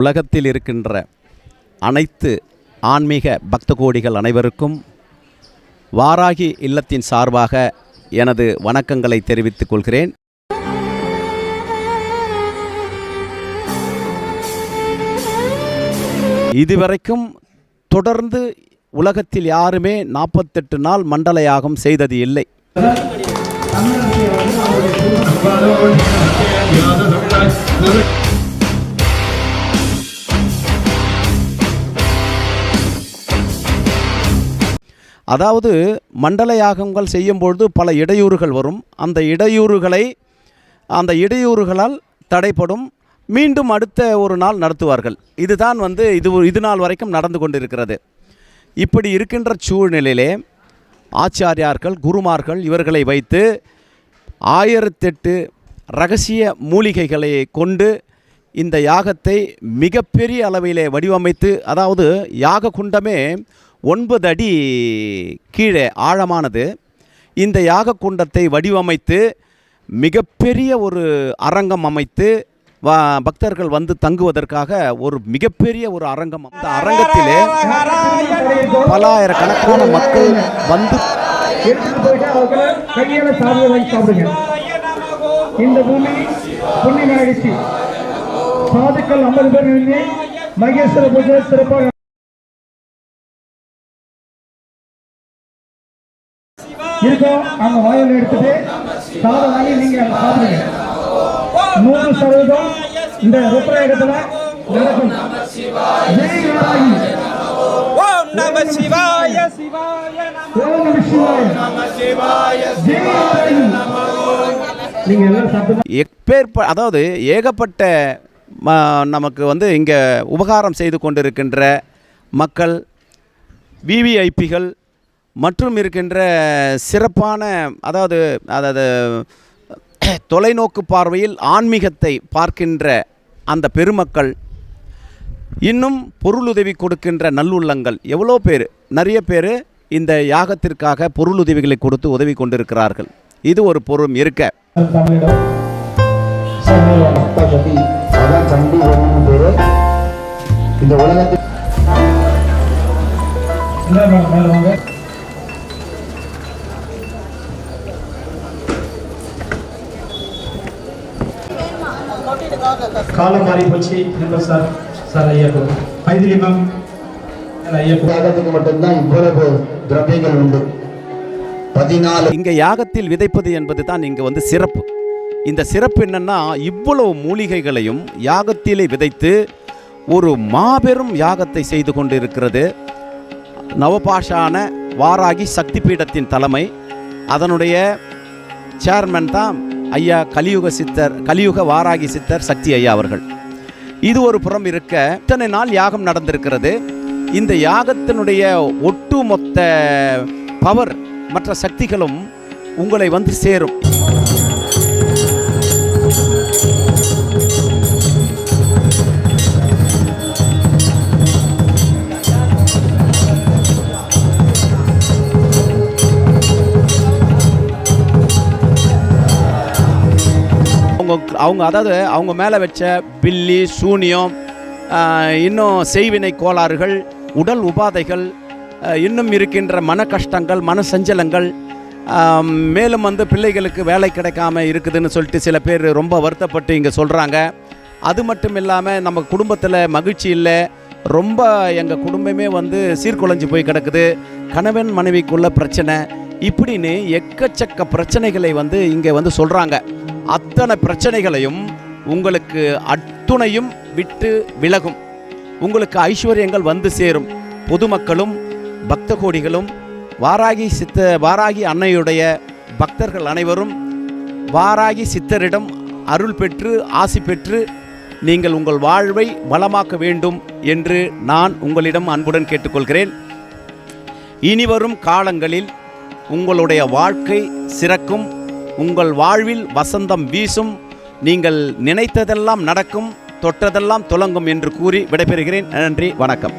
உலகத்தில் இருக்கின்ற அனைத்து ஆன்மீக பக்த கோடிகள் அனைவருக்கும் வாராகி இல்லத்தின் சார்பாக எனது வணக்கங்களை தெரிவித்துக் கொள்கிறேன். இதுவரைக்கும் தொடர்ந்து உலகத்தில் யாருமே நாற்பத்தெட்டு நாள் மண்டல யாகம் செய்தது இல்லை. அதாவது மண்டல யாகங்கள் செய்யும்பொழுது பல இடையூறுகள் வரும். அந்த இடையூறுகளை அந்த இடையூறுகளால் தடைப்படும். மீண்டும் அடுத்த ஒரு நாள் நடத்துவார்கள். இதுதான் வந்து இது இது நாள் வரைக்கும் நடந்து கொண்டிருக்கிறது. இப்படி இருக்கின்ற சூழ்நிலையிலே ஆச்சாரியார்கள் குருமார்கள் இவர்களை வைத்து ஆயிரத்தெட்டு ரகசிய மூலிகைகளை கொண்டு இந்த யாகத்தை மிகப்பெரிய அளவிலே வடிவமைத்து அதாவது யாக குண்டமே ஒன்பது அடி கீழே ஆழமானது. இந்த யாக குண்டத்தை வடிவமைத்து மிகப்பெரிய ஒரு அரங்கம் அமைத்து வ பக்தர்கள் வந்து தங்குவதற்காக ஒரு மிகப்பெரிய ஒரு அரங்கம் அந்த அரங்கத்திலே பல்லாயிரக்கணக்கான மக்கள் வந்து இந்த பூமி புண்ணிய சாதுக்கள் ஐம்பது பேர் மகேஸ்வர பூஜை சிறப்பாக அவங்க வாயில எடுத்துட்டு சாதம் வாங்கி நீங்க சாப்பிடுங்க. நூறு சதவீதம் இந்த ருத்ரேகத்துல நடக்கும். ஜெய் வாராகி. ஓம் நம சிவாய. சிவாய நம ஓம் நம சிவாய. ஜெய் வாராகி. நீங்க எல்லாம் சாப்பிட்டு எப்பேற்ப அதாவது ஏகப்பட்ட ம நமக்கு வந்து இங்கே உபகாரம் செய்து கொண்டிருக்கின்ற மக்கள் விவிஐபிகள் மற்றும் இருக்கின்ற சிறப்பான அதாவது அதாவது தொலைநோக்கு பார்வையில் ஆன்மீகத்தை பார்க்கின்ற அந்த பெருமக்கள் இன்னும் பொருளுதவி கொடுக்கின்ற நல்லுள்ளங்கள். எவ்வளோ பேர் நிறைய பேர் இந்த யாகத்திற்காக பொருளுதவிகளை கொடுத்து உதவி கொண்டிருக்கிறார்கள். இது ஒரு பொருள் இருக்க. இந்த உலகத்தில் காலம் மாறி போச்சு. நம்பர் சார் சார் ஐயா மைதிலிமம் ஐயா உலகத்துக்கு மட்டும்தான் இவ்வளவு திரவியங்கள் உண்டு. பதினாலு இங்கே யாகத்தில் விதைப்பது என்பது தான் இங்கே வந்து சிறப்பு. இந்த சிறப்பு என்னன்னா இவ்வளவு மூலிகைகளையும் யாகத்திலே விதைத்து ஒரு மாபெரும் யாகத்தை செய்து கொண்டு இருக்கிறது நவபாஷான வாராகி சக்தி பீடத்தின் தலைமை. அதனுடைய சேர்மன் தான் ஐயா கலியுக சித்தர் கலியுக வாராகி சித்தர் சக்தி ஐயா அவர்கள். இது ஒரு புறம் இருக்க இத்தனை நாள் யாகம் நடந்திருக்கிறது. இந்த யாகத்தினுடைய ஒட்டுமொத்த பவர் மற்ற சக்திகளும் உங்களை வந்து சேரும். அவங்க அவங்க அதாவது அவங்க மேலே வச்ச பில்லி சூனியம் இன்னும் செய்வினை கோளாறுகள் உடல் உபாதைகள் இன்னும் இருக்கின்ற மன கஷ்டங்கள் மன சஞ்சலங்கள் மேலும் வந்து பிள்ளைகளுக்கு வேலை கிடைக்காம இருக்குதுன்னு சொல்லிட்டு சில பேர் ரொம்ப வருத்தப்பட்டு இங்கே சொல்கிறாங்க அது மட்டும் இல்லாமல் நம்ம குடும்பத்தில் மகிழ்ச்சி இல்லை. ரொம்ப எங்கள் குடும்பமே வந்து சீர்குலைஞ்சு போய் கிடக்குது. கணவன் மனைவிக்குள்ள பிரச்சனை. இப்படின்னு எக்கச்சக்க பிரச்சனைகளை வந்து இங்கே வந்து சொல்கிறாங்க அத்தனை பிரச்சனைகளையும் உங்களுக்கு அத்துணையும் விட்டு விலகும். உங்களுக்கு ஐஸ்வர்யங்கள் வந்து சேரும். பொதுமக்களும் பக்த கோடிகளும் வாராகி சித்த வாராகி அன்னையுடைய பக்தர்கள் அனைவரும் வாராகி சித்தரிடம் அருள் பெற்று ஆசி பெற்று நீங்கள் உங்கள் வாழ்வை வளமாக்க வேண்டும் என்று நான் உங்களிடம் அன்புடன் கேட்டுக்கொள்கிறேன். இனிவரும் காலங்களில் உங்களுடைய வாழ்க்கை சிறக்கும் உங்கள் வாழ்வில் வசந்தம் வீசும். நீங்கள் நினைத்ததெல்லாம் நடக்கும் தொட்டதெல்லாம் துலங்கும் என்று கூறி விடைபெறுகிறேன். நன்றி வணக்கம்.